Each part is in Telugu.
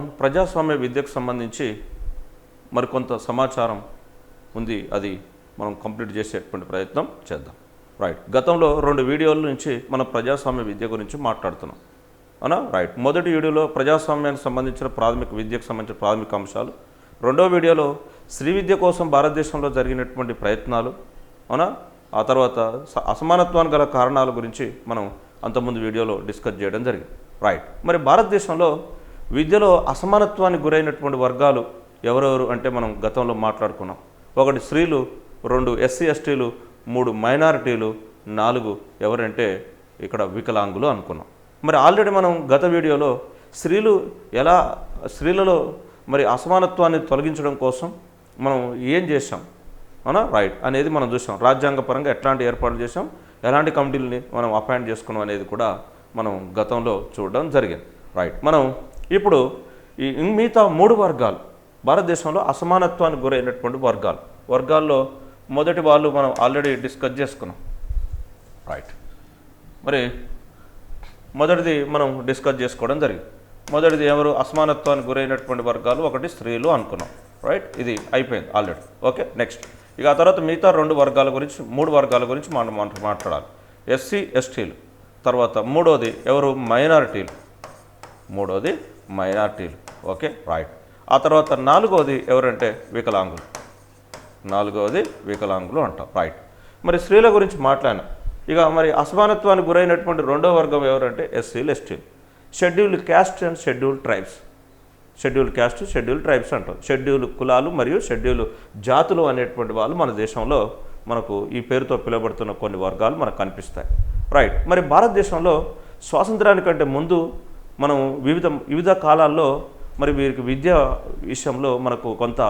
ప్రజాస్వామ్య విద్యకు సంబంధించి మరికొంత సమాచారం ఉంది. అది మనం కంప్లీట్ చేసేటువంటి ప్రయత్నం చేద్దాం. రైట్ గతంలో రెండు వీడియోల నుంచి మనం ప్రజాస్వామ్య విద్య గురించి మాట్లాడుతున్నాం. అవునా? రైట్ మొదటి వీడియోలో ప్రజాస్వామ్యానికి సంబంధించిన ప్రాథమిక విద్యకు సంబంధించిన ప్రాథమిక అంశాలు. రెండో వీడియోలో స్త్రీ విద్య కోసం భారతదేశంలో జరిగినటువంటి ప్రయత్నాలు. అవునా? ఆ తర్వాత స- అసమానత్వానికి గల కారణాల గురించి మనం అంతకుముందు వీడియోలో డిస్కస్ చేయడం జరిగింది. రైట్ మరి భారతదేశంలో విద్యలో అసమానత్వానికి గురైనటువంటి వర్గాలు ఎవరెవరు అంటే మనం గతంలో మాట్లాడుకున్నాం. ఒకటి స్త్రీలు రెండు ఎస్సీ ఎస్టీలు మూడు మైనారిటీలు నాలుగు ఎవరంటే ఇక్కడ వికలాంగులు అనుకున్నాం. మరి ఆల్రెడీ మనం గత వీడియోలో స్త్రీలు ఎలా స్త్రీలలో మరి అసమానత్వాన్ని తొలగించడం కోసం మనం ఏం చేశాం? మన రైట్. అనేది మనం చూసాం రాజ్యాంగపరంగా ఎట్లాంటి ఏర్పాట్లు చేసాం ఎలాంటి కమిటీలని మనం అపాయింట్ చేసుకున్నాం అనేది కూడా మనం గతంలో చూడడం జరిగింది. రైట్. మనం ఇప్పుడు ఈ మిగతా మూడు వర్గాలు భారతదేశంలో అసమానత్వానికి గురైనటువంటి వర్గాలు. వర్గాల్లో మొదటి వాళ్ళు మనం ఆల్రెడీ డిస్కస్ చేసుకున్నాం. రైట్ మరి మొదటిది మనం డిస్కస్ చేసుకోవడం జరిగింది. మొదటిది ఎవరు? అసమానత్వానికి గురైనటువంటి వర్గాలు ఒకటి స్త్రీలు అనుకున్నాం. రైట్ ఇది అయిపోయింది ఆల్రెడీ ఓకే నెక్స్ట్ ఇక ఆ తర్వాత మిగతా రెండు వర్గాల గురించి మూడు వర్గాల గురించి మనం మాట్లాడాలి. ఎస్సీ ఎస్టీలు. తర్వాత మూడోది ఎవరు? మైనారిటీలు. మూడోది మైనార్టీలు. ఓకే? రైట్ ఆ తర్వాత నాలుగవది ఎవరంటే వికలాంగులు. నాలుగవది వికలాంగులు అంటాం. రైట్ మరి స్త్రీల గురించి మాట్లాడినా. ఇక మరి అసమానత్వానికి గురైనటువంటి రెండో వర్గం ఎవరంటే ఎస్సీలు ఎస్టీలు. Scheduled caste and scheduled tribes. Schedule caste schedule tribes అంటాం. షెడ్యూల్ కులాలు మరియు షెడ్యూల్ జాతులు అనేటువంటి వాళ్ళు మన దేశంలో మనకు ఈ పేరుతో పిలువబడుతున్న కొన్ని వర్గాలు మనకు కనిపిస్తాయి. రైట్ మరి భారతదేశంలో స్వాతంత్రానికంటే ముందు మనం వివిధ వివిధ కాలాల్లో మరి వీరికి విద్య విషయంలో మనకు కొంత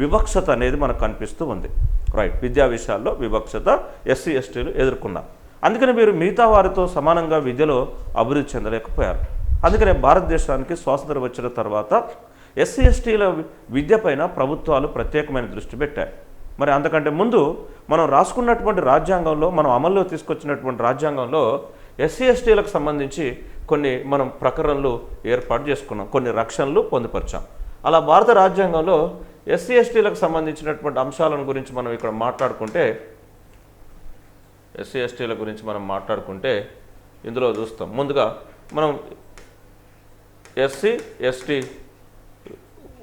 వివక్షత అనేది మనకు కనిపిస్తూ ఉంది. రైట్ విద్యా విషయాల్లో వివక్షత ఎస్సీ ఎస్టీలు ఎదుర్కొన్నారు. అందుకని మీరు మిగతా వారితో సమానంగా విద్యలో అభివృద్ధి చెందలేకపోయారు. అందుకనే భారతదేశానికి స్వాతంత్రం వచ్చిన తర్వాత ఎస్సీ ఎస్టీల విద్యపైన ప్రభుత్వాలు ప్రత్యేకమైన దృష్టి పెట్టాయి. మరి అంతకంటే ముందు మనం రాసుకున్నటువంటి రాజ్యాంగంలో మనం అమల్లో తీసుకొచ్చినటువంటి రాజ్యాంగంలో ఎస్సీ ఎస్టీలకు సంబంధించి కొన్ని మనం ప్రకరణలు ఏర్పాటు చేసుకున్నాం కొన్ని రక్షణలు పొందుపరిచాం. అలా భారత రాజ్యాంగంలో ఎస్సీ ఎస్టీలకు సంబంధించినటువంటి అంశాలను గురించి మనం ఇక్కడ మాట్లాడుకుంటే ఎస్సీ ఎస్టీల గురించి మనం మాట్లాడుకుంటే ఇందులో చూస్తాం. ముందుగా మనం ఎస్సీ ఎస్టీ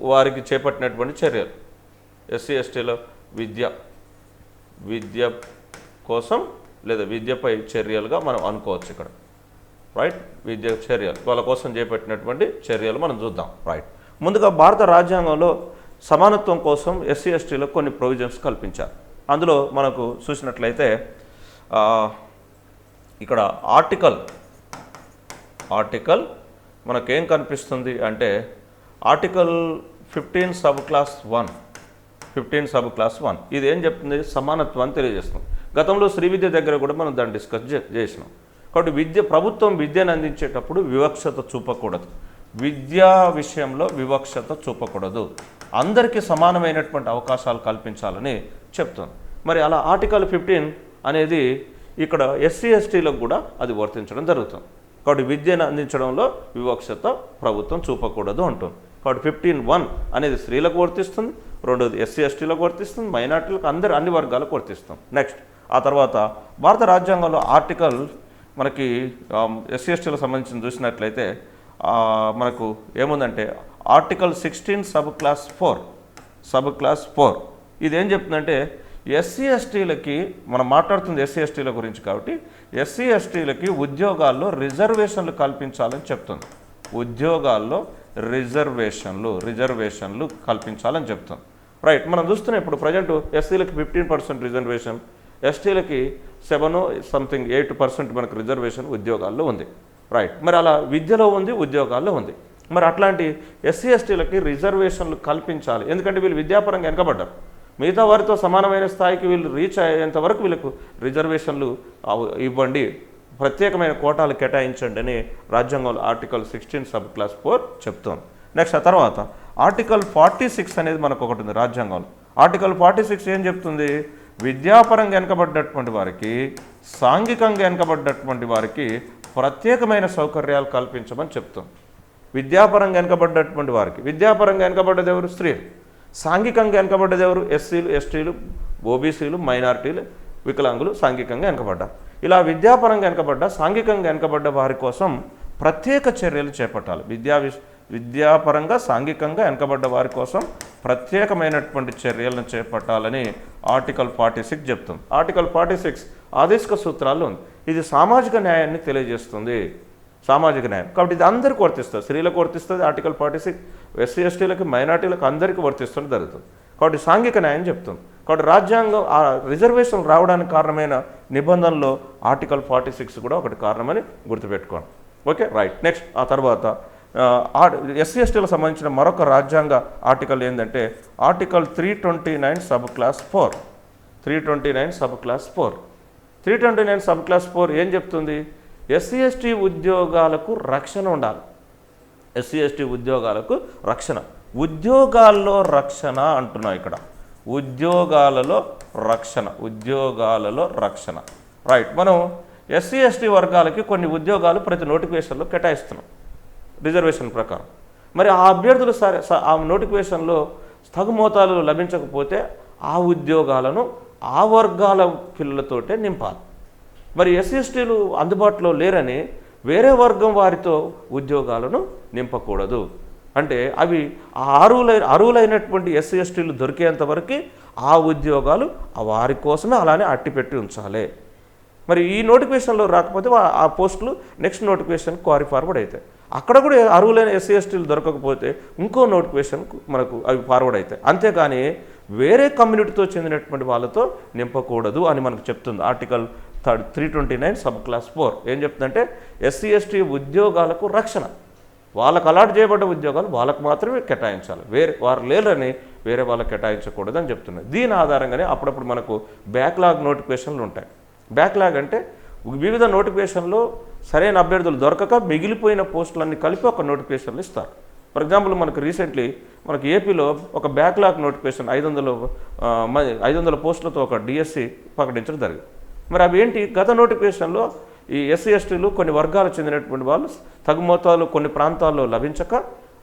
వారికి చేపట్టినటువంటి చర్యలు. ఎస్సీ ఎస్టీల విద్య విద్య కోసం లేదా విద్యపై చర్యలుగా మనం అనుకోవచ్చు ఇక్కడ. రైట్ విద్య చర్యలు. వాళ్ళ కోసం చేపట్టినటువంటి చర్యలు మనం చూద్దాం. రైట్ ముందుగా భారత రాజ్యాంగంలో సమానత్వం కోసం ఎస్సీ ఎస్టీలకు కొన్ని ప్రొవిజన్స్ కల్పించారు. అందులో మనకు చూసినట్లయితే ఇక్కడ ఆర్టికల్ ఆర్టికల్ మనకేం కనిపిస్తుంది అంటే article fifteen sub clause one fifteen sub clause one ఇది ఏం చెప్తుంది? సమానత్వాన్ని తెలియజేస్తుంది. గతంలో శ్రీ విద్య దగ్గర కూడా మనం దాన్ని డిస్కస్ చేసినాం. కాబట్టి విద్య ప్రభుత్వం విద్యను అందించేటప్పుడు వివక్షత చూపకూడదు. విద్యా విషయంలో వివక్షత చూపకూడదు. అందరికీ సమానమైనటువంటి అవకాశాలు కల్పించాలని చెప్తుంది మరి అలా ఆర్టికల్ ఫిఫ్టీన్ అనేది ఇక్కడ ఎస్సీ ఎస్టీలకు కూడా అది వర్తించడం జరుగుతుంది. కాబట్టి విద్యను అందించడంలో వివక్షత ప్రభుత్వం చూపకూడదు అంటుంది కాబట్టి ఫిఫ్టీన్ వన్ అనేది స్త్రీలకు వర్తిస్తుంది రెండోది ఎస్సీ ఎస్టీలకు వర్తిస్తుంది మైనార్టీలకు అందరు అన్ని వర్గాలకు వర్తిస్తుంది నెక్స్ట్ ఆ తర్వాత భారత రాజ్యాంగంలో ఆర్టికల్ మనకి ఎస్సీ ఎస్టీలకు సంబంధించిన చూసినట్లయితే మనకు ఏముందంటే article sixteen sub clause four sub clause four. ఇది ఏం చెప్తుందంటే ఎస్సీ ఎస్టీలకి మనం మాట్లాడుతుంది ఎస్సీ ఎస్టీల గురించి కాబట్టి ఎస్సీ ఎస్టీలకి ఉద్యోగాల్లో రిజర్వేషన్లు కల్పించాలని చెప్తుంది. ఉద్యోగాల్లో రిజర్వేషన్లు రిజర్వేషన్లు కల్పించాలని చెప్తుంది. రైట్ మనం చూస్తున్నాం ఇప్పుడు ప్రజెంట్ ఎస్సీలకి ఫిఫ్టీన్ పర్సెంట్ రిజర్వేషన్ ఎస్టీలకి సెవెన్ సంథింగ్ ఎయిట్ పర్సెంట్ మనకు రిజర్వేషన్ ఉద్యోగాల్లో ఉంది. రైట్ మరి అలా విద్యలో ఉంది ఉద్యోగాల్లో ఉంది. మరి అట్లాంటి ఎస్సీ ఎస్టీలకి రిజర్వేషన్లు కల్పించాలి. ఎందుకంటే వీళ్ళు విద్యాపరంగా వెనకబడ్డారు. మిగతా వారితో సమానమైన స్థాయికి వీళ్ళు రీచ్ అయ్యేంత వరకు వీళ్ళకు రిజర్వేషన్లు ఇవ్వండి. ప్రత్యేకమైన కోటాలు కేటాయించండి అని రాజ్యాంగంలో article sixteen sub clause four చెప్తోంది. నెక్స్ట్ ఆ తర్వాత ఆర్టికల్ ఫార్టీ సిక్స్ అనేది మనకు ఒకటి ఉంది రాజ్యాంగంలో. ఆర్టికల్ ఫార్టీ సిక్స్ ఏం చెప్తుంది? విద్యాపరంగా వెనకబడ్డటువంటి వారికి సాంఘికంగా వెనకబడ్డటువంటి వారికి ప్రత్యేకమైన సౌకర్యాలు కల్పించమని చెప్తుంది. విద్యాపరంగా వెనకబడ్డటువంటి వారికి. విద్యాపరంగా వెనకబడ్డది ఎవరు? స్త్రీలు. సాంఘికంగా వెనకబడ్డది ఎవరు? ఎస్సీలు ఎస్టీలు ఓబీసీలు మైనారిటీలు వికలాంగులు సాంఘికంగా వెనకబడ్డారు. ఇలా విద్యాపరంగా వెనకబడ్డ సాంఘికంగా వెనకబడ్డ వారి కోసం ప్రత్యేక చర్యలు చేపట్టాలి. విద్యా విద్యాపరంగా సాంఘికంగా వెనకబడ్డ వారి కోసం ప్రత్యేకమైనటువంటి చర్యలను చేపట్టాలని ఆర్టికల్ ఫార్టీ సిక్స్ చెప్తుంది. ఆర్టికల్ ఫార్టీ సిక్స్ ఆదేశిక సూత్రాలు ఉంది. ఇది సామాజిక న్యాయాన్ని తెలియజేస్తుంది. సామాజిక న్యాయం. కాబట్టి ఇది అందరికీ వర్తిస్తుంది. స్త్రీలకు వర్తిస్తుంది ఆర్టికల్ ఫార్టీ సిక్స్ ఎస్సీ ఎస్టీలకు మైనార్టీలకు అందరికీ వర్తిస్తుంది జరుగుతుంది. కాబట్టి సాంఘిక న్యాయం చెప్తుంది. కాబట్టి రాజ్యాంగం ఆ రిజర్వేషన్ రావడానికి కారణమైన నిబంధనలో ఆర్టికల్ ఫార్టీ సిక్స్ కూడా ఒకటి కారణమని గుర్తుపెట్టుకోండి. ఓకే? రైట్. నెక్స్ట్ ఆ తర్వాత ఎస్సీ ఎస్టీలకు సంబంధించిన మరొక రాజ్యాంగ ఆర్టికల్ ఏంటంటే article three twenty nine sub clause four. Three twenty nine sub clause four. Three twenty nine sub clause four ఏం చెప్తుంది? ఎస్సీ ఎస్టీ ఉద్యోగాలకు రక్షణ ఉండాలి. ఎస్సీ ఎస్టీ ఉద్యోగాలకు రక్షణ. ఉద్యోగాల్లో రక్షణ అంటున్నాం ఇక్కడ. ఉద్యోగాలలో రక్షణ. ఉద్యోగాలలో రక్షణ. రైట్ మనం ఎస్సీ ఎస్టీ వర్గాలకి కొన్ని ఉద్యోగాలు ప్రతి నోటిఫికేషన్లో కేటాయిస్తున్నాం. రిజర్వేషన్ ప్రకారం. మరి ఆ అభ్యర్థులు సరే స- ఆ నోటిఫికేషన్లో స్థగుమోతాలు లభించకపోతే ఆ ఉద్యోగాలను ఆ వర్గాల పిల్లలతోటే నింపాలి. మరి ఎస్సీఎస్టీలు అందుబాటులో లేరని వేరే వర్గం వారితో ఉద్యోగాలను నింపకూడదు. అంటే అవి ఆ అరువులై అరువులైనటువంటి ఎస్సీ ఎస్టీలు దొరికేంత వరకు ఆ ఉద్యోగాలు వారి కోసమే అలానే అట్టిపెట్టి ఉంచాలి. మరి ఈ నోటిఫికేషన్లో రాకపోతే ఆ పోస్టులు నెక్స్ట్ నోటిఫికేషన్ క్వారీ ఫార్వర్డ్ అవుతాయి. అక్కడ కూడా అర్హులైన ఎస్సీ ఎస్టీలు దొరకకపోతే ఇంకో నోటిఫికేషన్ మనకు అవి ఫార్వర్డ్ అవుతాయి. అంతేకాని వేరే కమ్యూనిటీతో చెందినటువంటి వాళ్ళతో నింపకూడదు అని మనకు చెప్తుంది article third three twenty nine sub clause four. ఏం చెప్తుందంటే ఎస్సీ ఎస్టీ ఉద్యోగాలకు రక్షణ. వాళ్ళకు అలాట్ చేయబడ్డ ఉద్యోగాలు వాళ్ళకు మాత్రమే కేటాయించాలి. వేరే వారు లేరని వేరే వాళ్ళకి కేటాయించకూడదు అని చెప్తున్నారు దీని ఆధారంగానే అప్పుడప్పుడు మనకు బ్యాక్లాగ్ నోటిఫికేషన్లు ఉంటాయి. బ్యాక్లాగ్ అంటే వివిధ నోటిఫికేషన్లో సరైన అభ్యర్థులు దొరకక మిగిలిపోయిన పోస్టులన్నీ కలిపి ఒక నోటిఫికేషన్లు ఇస్తారు. ఫర్ ఎగ్జాంపుల్ మనకు రీసెంట్లీ మనకు ఏపీలో ఒక బ్యాక్లాగ్ నోటిఫికేషన్ ఐదు వందలు ఐదు వందల పోస్టులతో ఒక డిఎస్సి ప్రకటించడం జరిగింది. మరి అవి ఏంటి? గత నోటిఫికేషన్లో ఈ ఎస్సీ ఎస్టీలు కొన్ని వర్గాలు చెందినటువంటి వాళ్ళు తగు మోతాలు కొన్ని ప్రాంతాల్లో లభించక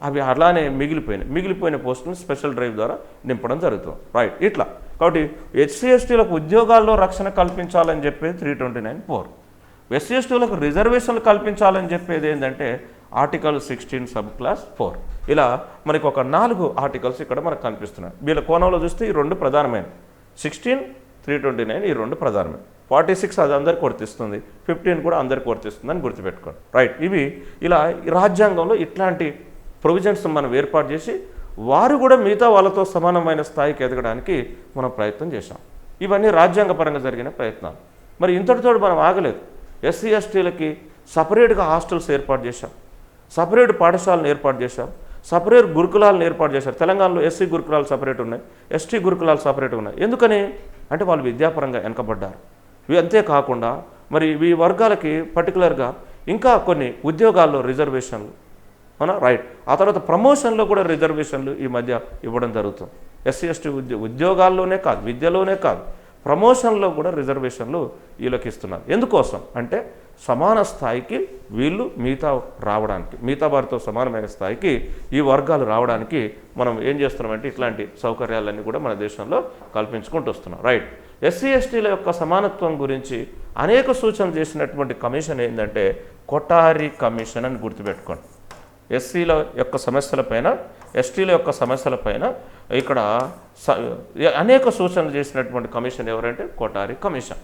అవి అలానే మిగిలిపోయినాయి మిగిలిపోయిన పోస్టులను స్పెషల్ డ్రైవ్ ద్వారా నింపడం జరుగుతుంది. రైట్ ఇట్లా. కాబట్టి ఎస్సీ ఎస్టీలకు ఉద్యోగాల్లో రక్షణ కల్పించాలని చెప్పేది three twenty nine four SC ఎస్టీలకు రిజర్వేషన్లు కల్పించాలని చెప్పేది ఏంటంటే article sixteen sub clause four. ఇలా మనకి ఒక నాలుగు ఆర్టికల్స్ ఇక్కడ మనకు కనిపిస్తున్నాయి. వీళ్ళ కోణంలో చూస్తే ఈ రెండు ప్రధానమైన సిక్స్టీన్ త్రీ ట్వంటీ నైన్ ఈ రెండు ప్రధానమైన ఫార్టీ సిక్స్ అది అందరికి వర్తిస్తుంది. ఫిఫ్టీన్ కూడా అందరికి వర్తిస్తుంది అని గుర్తుపెట్టుకోండి. రైట్ ఇవి ఇలా ఈ రాజ్యాంగంలో ఇట్లాంటి ప్రొవిజన్స్ మనం ఏర్పాటు చేసి వారు కూడా మిగతా వాళ్ళతో సమానమైన స్థాయికి ఎదగడానికి మనం ప్రయత్నం చేశాం. ఇవన్నీ రాజ్యాంగపరంగా జరిగిన ప్రయత్నాలు. మరి ఇంతటితో మనం ఆగలేదు. ఎస్సీ ఎస్టీలకి సపరేట్గా హాస్టల్స్ ఏర్పాటు చేశాం. సపరేట్ పాఠశాలను ఏర్పాటు చేశాం. సపరేట్ గురుకులాలను ఏర్పాటు చేశారు. తెలంగాణలో ఎస్సీ గురుకులాలు సపరేట్ ఉన్నాయి ఎస్టీ గురుకులాలు సపరేట్ ఉన్నాయి. ఎందుకని? అంటే వాళ్ళు విద్యాపరంగా వెనకబడ్డారు. ఇవి అంతేకాకుండా మరి ఈ వర్గాలకి పర్టికులర్గా ఇంకా కొన్ని ఉద్యోగాల్లో రిజర్వేషన్లు. మన రైట్. ఆ తర్వాత ప్రమోషన్లో కూడా రిజర్వేషన్లు ఈ మధ్య ఇవ్వడం జరుగుతుంది. ఎస్సీ ఎస్టీ ఉద్యో ఉద్యోగాల్లోనే కాదు విద్యలోనే కాదు. ప్రమోషన్లో కూడా రిజర్వేషన్లు వీళ్ళకి ఇస్తున్నారు ఎందుకోసం? అంటే సమాన స్థాయికి వీళ్ళు మిగతా రావడానికి మిగతా వారితో సమానమైన స్థాయికి ఈ వర్గాలు రావడానికి మనం ఏం చేస్తున్నామంటే ఇట్లాంటి సౌకర్యాలన్నీ కూడా మన దేశంలో కల్పించుకుంటూ వస్తున్నాం. రైట్. ఎస్సీ ఎస్టీల యొక్క సమానత్వం గురించి అనేక సూచనలు చేసినటువంటి కమిషన్ ఏంటంటే కొటారి కమిషన్ అని గుర్తుపెట్టుకోండి. ఎస్సీల యొక్క సమస్యలపైన ఎస్టీల యొక్క సమస్యలపైన ఇక్కడ స- అనేక సూచనలు చేసినటువంటి కమిషన్ ఎవరంటే కొటారి కమిషన్.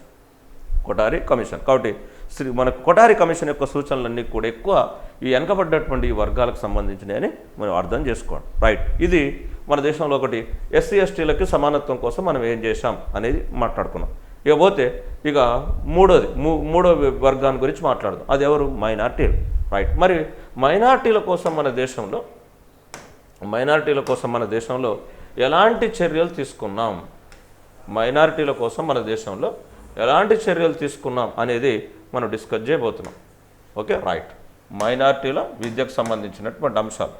కొటారి కమిషన్. కాబట్టి శ్రీ మనకు కొటారి కమిషన్ యొక్క సూచనలన్నీ కూడా ఎక్కువ ఈ వెనకబడ్డటువంటి ఈ వర్గాలకు సంబంధించినవి అని మనం అర్థం చేసుకోండి రైట్ ఇది మన దేశంలో ఒకటి. ఎస్సీ ఎస్టీలకి సమానత్వం కోసం మనం ఏం చేశాం అనేది మాట్లాడుకున్నాం. ఇక పోతే ఇక మూడోది మూ- మూడో వర్గాన్ని గురించి మాట్లాడదాం. అది ఎవరు? మైనార్టీలు. రైట్ మరి మైనార్టీల కోసం మన దేశంలో మైనార్టీల కోసం మన దేశంలో ఎలాంటి చర్యలు తీసుకున్నాం? మైనారిటీల కోసం మన దేశంలో ఎలాంటి చర్యలు తీసుకున్నాం అనేది మనం డిస్కస్ చేయబోతున్నాం. ఓకే? రైట్. మైనారిటీల విద్యకు సంబంధించినటువంటి అంశాలు.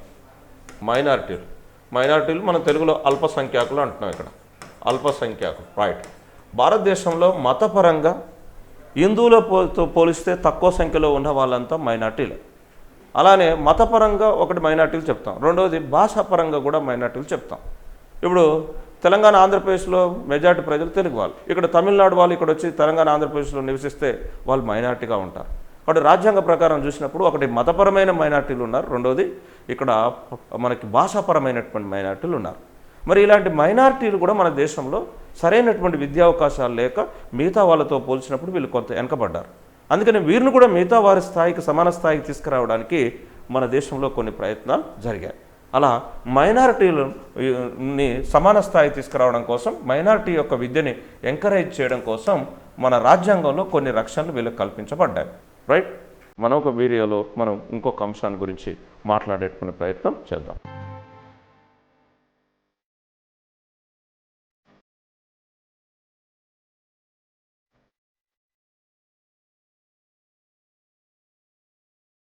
మైనారిటీలు. మైనారిటీలు మన తెలుగులో అల్పసంఖ్యాకులు అంటున్నాం ఇక్కడ. అల్పసంఖ్యాకులు. రైట్. భారతదేశంలో మతపరంగా హిందువుల పోతో పోలిస్తే తక్కువ సంఖ్యలో ఉన్న వాళ్ళంతా మైనార్టీలు. అలానే మతపరంగా ఒకటి మైనార్టీలు చెప్తాం. రెండవది భాషాపరంగా కూడా మైనార్టీలు చెప్తాం. ఇప్పుడు తెలంగాణ ఆంధ్రప్రదేశ్లో మెజార్టీ ప్రజలు తెలుగు వాళ్ళు. ఇక్కడ తమిళనాడు వాళ్ళు ఇక్కడ వచ్చి తెలంగాణ ఆంధ్రప్రదేశ్లో నివసిస్తే వాళ్ళు మైనార్టీగా ఉంటారు. కాబట్టి రాజ్యాంగ ప్రకారం చూసినప్పుడు ఒకటి మతపరమైన మైనార్టీలు ఉన్నారు రెండవది ఇక్కడ మనకి భాషాపరమైనటువంటి మైనార్టీలు ఉన్నారు. మరి ఇలాంటి మైనార్టీలు కూడా మన దేశంలో సరైనటువంటి విద్యా అవకాశాలు లేక మిగతా వాళ్ళతో పోల్చినప్పుడు వీళ్ళు కొంత వెనకబడ్డారు. అందుకని వీరిని కూడా మిగతా వారి స్థాయికి సమాన స్థాయికి తీసుకురావడానికి మన దేశంలో కొన్ని ప్రయత్నాలు జరిగాయి. అలా మైనారిటీలని సమాన స్థాయి తీసుకురావడం కోసం మైనారిటీ యొక్క విద్యని ఎంకరేజ్ చేయడం కోసం మన రాజ్యాంగంలో కొన్ని రక్షణలు వీళ్ళకి కల్పించబడ్డాయి. రైట్? మనం ఒక వీడియోలో మనం ఇంకొక అంశాన్ని గురించి మాట్లాడేటువంటి ప్రయత్నం చేద్దాం.